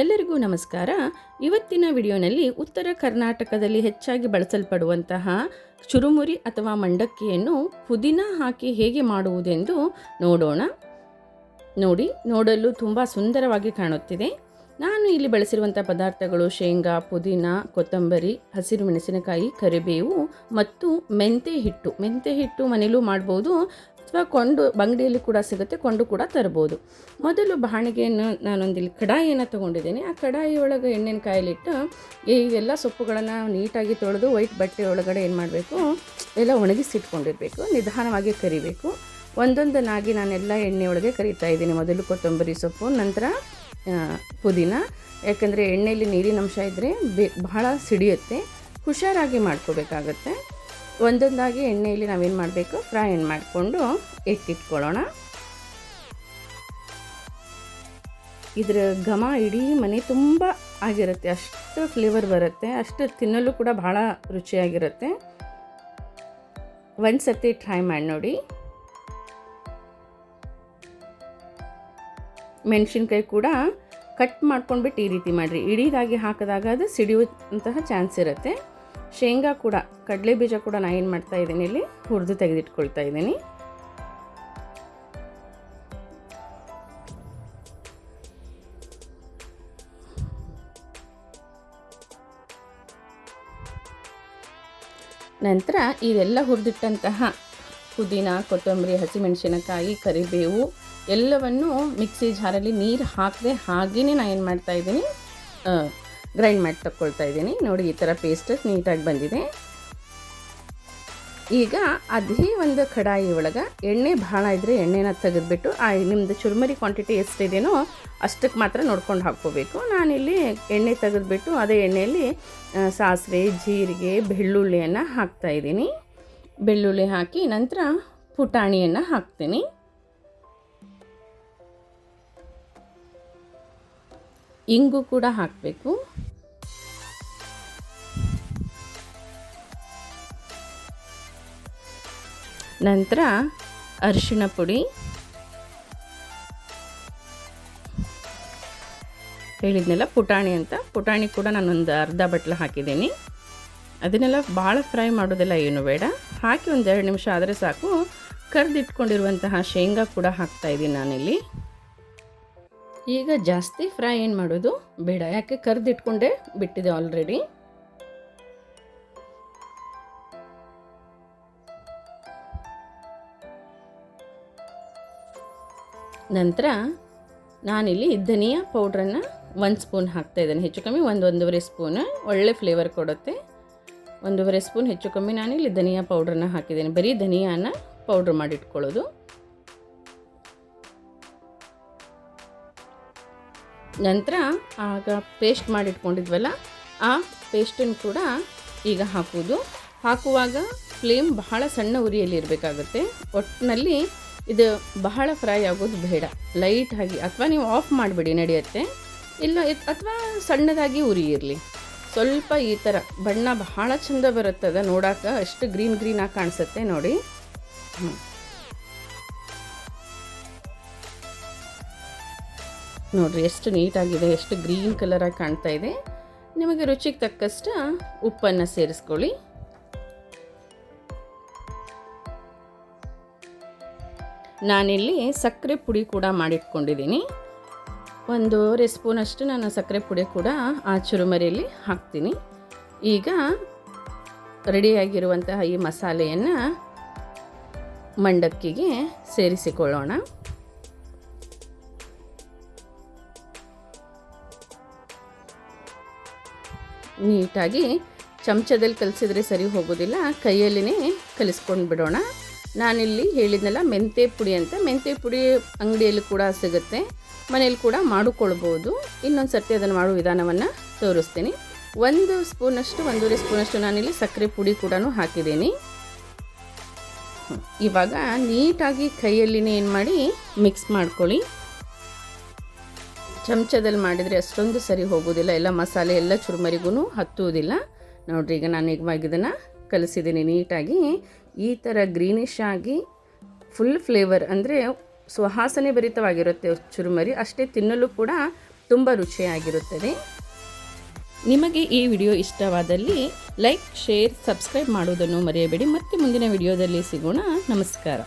ಎಲ್ಲರಿಗೂ ನಮಸ್ಕಾರ. ಇವತ್ತಿನ ವಿಡಿಯೋನಲ್ಲಿ ಉತ್ತರ ಕರ್ನಾಟಕದಲ್ಲಿ ಹೆಚ್ಚಾಗಿ ಬಳಸಲ್ಪಡುವಂತಹ ಚುರುಮುರಿ ಅಥವಾ ಮಂಡಕ್ಕಿಯನ್ನು ಪುದೀನ ಹಾಕಿ ಹೇಗೆ ಮಾಡುವುದೆಂದು ನೋಡೋಣ. ನೋಡಿ, ನೋಡಲು ತುಂಬ ಸುಂದರವಾಗಿ ಕಾಣುತ್ತಿದೆ. ನಾನು ಇಲ್ಲಿ ಬಳಸಿರುವಂಥ ಪದಾರ್ಥಗಳು ಶೇಂಗಾ, ಪುದೀನ, ಕೊತ್ತಂಬರಿ, ಹಸಿರು ಮೆಣಸಿನಕಾಯಿ, ಕರಿಬೇವು ಮತ್ತು ಮೆಂತೆ ಹಿಟ್ಟು ಮೆಂತೆ ಹಿಟ್ಟು ಮನೇಲೂ ಮಾಡ್ಬೋದು. ಅಥವಾ ಕೊಂಡು ಬಂಗಡಿಯಲ್ಲಿ ಕೂಡ ಸಿಗುತ್ತೆ, ಕೊಂಡು ಕೂಡ ತರ್ಬೋದು. ಮೊದಲು ಬಾಣಿಗೆಯನ್ನು ನಾನೊಂದಿಲ್ಲಿ ಕಡಾಯಿಯನ್ನು ತೊಗೊಂಡಿದ್ದೀನಿ. ಆ ಕಡಾಯಿ ಒಳಗೆ ಎಣ್ಣೆನ ಕಾಯಲಿಟ್ಟು ಎಲ್ಲ ಸೊಪ್ಪುಗಳನ್ನು ನೀಟಾಗಿ ತೊಳೆದು ವೈಟ್ ಬಟ್ಟೆ ಒಳಗಡೆ ಏನು ಮಾಡಬೇಕು, ಎಲ್ಲ ಒಣಗಿಸಿಟ್ಕೊಂಡಿರಬೇಕು, ನಿಧಾನವಾಗಿ ಕರಿಬೇಕು. ಒಂದೊಂದನ್ನಾಗಿ ನಾನೆಲ್ಲ ಎಣ್ಣೆ ಒಳಗೆ ಕರಿತಾ ಇದ್ದೀನಿ. ಮೊದಲು ಕೊತ್ತಂಬರಿ ಸೊಪ್ಪು, ನಂತರ ಪುದೀನ. ಯಾಕಂದರೆ ಎಣ್ಣೆಯಲ್ಲಿ ನೀರಿನಂಶ ಇದ್ದರೆ ಬೇ, ಬಹಳ ಸಿಡಿಯುತ್ತೆ. ಹುಷಾರಾಗಿ ಮಾಡ್ಕೋಬೇಕಾಗತ್ತೆ. ಒಂದೊಂದಾಗಿ ಎಣ್ಣೆಯಲ್ಲಿ ನಾವೇನು ಮಾಡಬೇಕು? ಫ್ರೈ ಮಾಡಿಕೊಂಡು ಎತ್ತಿಟ್ಕೊಳ್ಳೋಣ. ಇದರ ಘಮ ಇಡೀ ಮನೆ ತುಂಬ ಆಗಿರುತ್ತೆ. ಅಷ್ಟು ಫ್ಲೇವರ್ ಬರುತ್ತೆ. ಅಷ್ಟು ತಿನ್ನಲು ಕೂಡ ಭಾಳ ರುಚಿಯಾಗಿರುತ್ತೆ. ಒಂದು ಸತಿ ಟ್ರೈ ಮಾಡಿ ನೋಡಿ. ಮೆಣಸಿನ್ಕಾಯಿ ಕೂಡ ಕಟ್ ಮಾಡ್ಕೊಂಡ್ಬಿಟ್ಟು ಈ ರೀತಿ ಮಾಡಿರಿ. ಇಡೀದಾಗಿ ಹಾಕಿದಾಗ ಅದು ಸಿಡಿಯುವಂತಹ ಚಾನ್ಸ್ ಇರುತ್ತೆ. ಶೇಂಗಾ ಕೂಡ, ಕಡಲೆ ಬೀಜ ಕೂಡ ನಾನು ಏನು ಮಾಡ್ತಾ ಇದ್ದೀನಿ ಇಲ್ಲಿ, ಹುರಿದು ತೆಗೆದಿಟ್ಕೊಳ್ತಾ ಇದ್ದೀನಿ. ನಂತರ ಇವೆಲ್ಲ ಹುರಿದಿಟ್ಟಂತಹ ಪುದೀನ, ಕೊತ್ತಂಬರಿ, ಹಸಿಮೆಣಸಿನಕಾಯಿ, ಕರಿಬೇವು, ಎಲ್ಲವನ್ನು ಮಿಕ್ಸಿ ಜಾರಲ್ಲಿ ನೀರು ಹಾಕದೆ ಹಾಗೇ ನಾನು ಏನು ಮಾಡ್ತಾ ಇದ್ದೀನಿ ಗ್ರೈಂಡ್ ಮಾಡಿ ತಕ್ಕೊಳ್ತಾ ಇದ್ದೀನಿ. ನೋಡಿ, ಈ ಥರ ಪೇಸ್ಟ್ ನೀಟಾಗಿ ಬಂದಿದೆ. ಈಗ ಅದೇ ಒಂದು ಕಡಾಯಿ ಒಳಗೆ ಎಣ್ಣೆ ಭಾಳ ಇದ್ದರೆ ಎಣ್ಣೆನ ತೆಗೆದುಬಿಟ್ಟು, ಆ ನಿಮ್ಮದು ಚುರುಮರಿ ಕ್ವಾಂಟಿಟಿ ಎಷ್ಟಿದೆಯೋ ಅಷ್ಟಕ್ಕೆ ಮಾತ್ರ ನೋಡ್ಕೊಂಡು ಹಾಕ್ಕೋಬೇಕು. ನಾನಿಲ್ಲಿ ಎಣ್ಣೆ ತೆಗೆದುಬಿಟ್ಟು ಅದೇ ಎಣ್ಣೆಯಲ್ಲಿ ಸಾಸಿವೆ, ಜೀರಿಗೆ, ಬೆಳ್ಳುಳ್ಳಿಯನ್ನು ಹಾಕ್ತಾ ಇದ್ದೀನಿ. ಬೆಳ್ಳುಳ್ಳಿ ಹಾಕಿ ನಂತರ ಪುಟಾಣಿಯನ್ನು ಹಾಕ್ತೀನಿ. ಇಂಗು ಕೂಡ ಹಾಕಬೇಕು. ನಂತರ ಅರಿಶಿಣ ಪುಡಿ. ಹೇಳಿದ್ನೆಲ್ಲ ಪುಟಾಣಿ ಅಂತ. ಪುಟಾಣಿ ಕೂಡ ನಾನೊಂದು ಅರ್ಧ ಬಟ್ಲು ಹಾಕಿದ್ದೀನಿ. ಅದನ್ನೆಲ್ಲ ಭಾಳ ಫ್ರೈ ಮಾಡೋದೆಲ್ಲ ಏನು ಬೇಡ. ಹಾಕಿ ಒಂದು ಎರಡು ನಿಮಿಷ ಆದರೆ ಸಾಕು. ಕರ್ದಿಟ್ಕೊಂಡಿರುವಂತಹ ಶೇಂಗಾ ಕೂಡ ಹಾಕ್ತಾ ಇದ್ದೀನಿ ನಾನಿಲ್ಲಿ. ಈಗ ಜಾಸ್ತಿ ಫ್ರೈ ಏನು ಮಾಡೋದು? ಬೇಡ, ಯಾಕೆ ಕರೆದಿಟ್ಕೊಂಡೆ ಬಿಟ್ಟಿದೆ ಆಲ್ರೆಡಿ ನಂತರ ನಾನಿಲ್ಲಿ ಧನಿಯಾ ಪೌಡ್ರನ್ನು ಒಂದು ಸ್ಪೂನ್ ಹಾಕ್ತಾ ಇದ್ದೇನೆ. ಹೆಚ್ಚು ಕಮ್ಮಿ ಒಂದು ಒಂದೂವರೆ ಸ್ಪೂನ್. ಒಳ್ಳೆ ಫ್ಲೇವರ್ ಕೊಡುತ್ತೆ. ಒಂದೂವರೆ ಸ್ಪೂನ್ ಹೆಚ್ಚು ಕಮ್ಮಿ ನಾನಿಲ್ಲಿ ಧನಿಯಾ ಪೌಡ್ರನ್ನ ಹಾಕಿದ್ದೇನೆ. ಬರೀ ಧನಿಯಾನ ಪೌಡ್ರ್ ಮಾಡಿಟ್ಕೊಳ್ಳೋದು. ನಂತರ ಆಗ ಪೇಸ್ಟ್ ಮಾಡಿಟ್ಕೊಂಡಿದ್ವಲ್ಲ, ಆ ಪೇಸ್ಟನ್ನು ಕೂಡ ಈಗ ಹಾಕುವುದು. ಹಾಕುವಾಗ ಫ್ಲೇಮ್ ಬಹಳ ಸಣ್ಣ ಉರಿಯಲ್ಲಿ ಇರಬೇಕಾಗುತ್ತೆ. ಒಟ್ಟಿನಲ್ಲಿ ಇದು ಬಹಳ ಫ್ರೈ ಆಗೋದು ಬೇಡ. ಲೈಟ್ ಆಗಿ, ಅಥವಾ ನೀವು ಆಫ್ ಮಾಡಿಬಿಡಿ, ನಡೆಯುತ್ತೆ. ಇಲ್ಲ ಅಥವಾ ಸಣ್ಣದಾಗಿ ಉರಿ ಇರಲಿ. ಸ್ವಲ್ಪ ಈ ಥರ ಬಣ್ಣ ಬಹಳ ಚಂದ ಬರುತ್ತದೆ ನೋಡೋಕೆ, ಅಷ್ಟು ಗ್ರೀನ್ ಗ್ರೀನಾಗಿ ಕಾಣಿಸುತ್ತೆ ನೋಡಿ. ಹ್ಞೂ ನೋಡ್ರಿ, ಎಷ್ಟು ನೀಟಾಗಿದೆ, ಎಷ್ಟು ಗ್ರೀನ್ ಕಲರಾಗಿ ಕಾಣ್ತಾ ಇದೆ. ನಿಮಗೆ ರುಚಿಗೆ ತಕ್ಕಷ್ಟು ಉಪ್ಪನ್ನು ಸೇರಿಸ್ಕೊಳ್ಳಿ. ನಾನಿಲ್ಲಿ ಸಕ್ಕರೆ ಪುಡಿ ಕೂಡ ಮಾಡಿಟ್ಕೊಂಡಿದ್ದೀನಿ. ಒಂದೂವರೆ ಸ್ಪೂನಷ್ಟು ನಾನು ಸಕ್ಕರೆ ಪುಡಿ ಕೂಡ ಆ ಚುರುಮರಿಯಲ್ಲಿ ಹಾಕ್ತೀನಿ. ಈಗ ರೆಡಿಯಾಗಿರುವಂತಹ ಈ ಮಸಾಲೆಯನ್ನು ಮಂಡಕ್ಕಿಗೆ ಸೇರಿಸಿಕೊಳ್ಳೋಣ. ನೀಟಾಗಿ ಚಮಚದಲ್ಲಿ ಕಲಿಸಿದ್ರೆ ಸರಿ ಹೋಗೋದಿಲ್ಲ. ಕೈಯಲ್ಲಿನೇ ಕಲಿಸ್ಕೊಂಡು ಬಿಡೋಣ. ನಾನಿಲ್ಲಿ ಹೇಳಿದ್ನಲ್ಲ ಮೆಂತೆ ಪುಡಿ ಅಂತ. ಮೆಂತೆ ಪುಡಿ ಅಂಗಡಿಯಲ್ಲಿ ಕೂಡ ಸಿಗುತ್ತೆ. ಮನೇಲಿ ಕೂಡ ಮಾಡಿಕೊಳ್ಬೋದು. ಇನ್ನೊಂದು ಸರ್ತಿ ಅದನ್ನು ಮಾಡೋ ವಿಧಾನವನ್ನು ತೋರಿಸ್ತೀನಿ. ಒಂದು ಸ್ಪೂನಷ್ಟು, ಒಂದೂವರೆ ಸ್ಪೂನಷ್ಟು ನಾನಿಲ್ಲಿ ಸಕ್ಕರೆ ಪುಡಿ ಕೂಡ ಹಾಕಿದ್ದೀನಿ. ಇವಾಗ ನೀಟಾಗಿ ಕೈಯಲ್ಲಿನೇ ಏನು ಮಾಡಿ ಮಿಕ್ಸ್ ಮಾಡ್ಕೊಳ್ಳಿ. ಚಮಚದಲ್ಲಿ ಮಾಡಿದರೆ ಅಷ್ಟೊಂದು ಸರಿ ಹೋಗೋದಿಲ್ಲ ಎಲ್ಲ ಮಸಾಲೆ ಎಲ್ಲ ಚುರುಮರಿಗೂ ಹತ್ತುವುದಿಲ್ಲ. ನೋಡಿರಿ, ಈಗ ನಾನು ಈಗ ಇದನ್ನು ಕಲಿಸಿದ್ದೀನಿ ನೀಟಾಗಿ. ಈ ಥರ ಗ್ರೀನಿಶ್ ಆಗಿ ಫುಲ್ ಫ್ಲೇವರ್ ಅಂದರೆ ಸುವಾಸನೆ ಭರಿತವಾಗಿರುತ್ತೆ ಚುರುಮರಿ. ಅಷ್ಟೇ ತಿನ್ನಲು ಕೂಡ ತುಂಬ ರುಚಿಯಾಗಿರುತ್ತದೆ. ನಿಮಗೆ ಈ ವಿಡಿಯೋ ಇಷ್ಟವಾದಲ್ಲಿ ಲೈಕ್, ಶೇರ್, ಸಬ್ಸ್ಕ್ರೈಬ್ ಮಾಡುವುದನ್ನು ಮರೆಯಬೇಡಿ. ಮತ್ತೆ ಮುಂದಿನ ವಿಡಿಯೋದಲ್ಲಿ ಸಿಗೋಣ. ನಮಸ್ಕಾರ.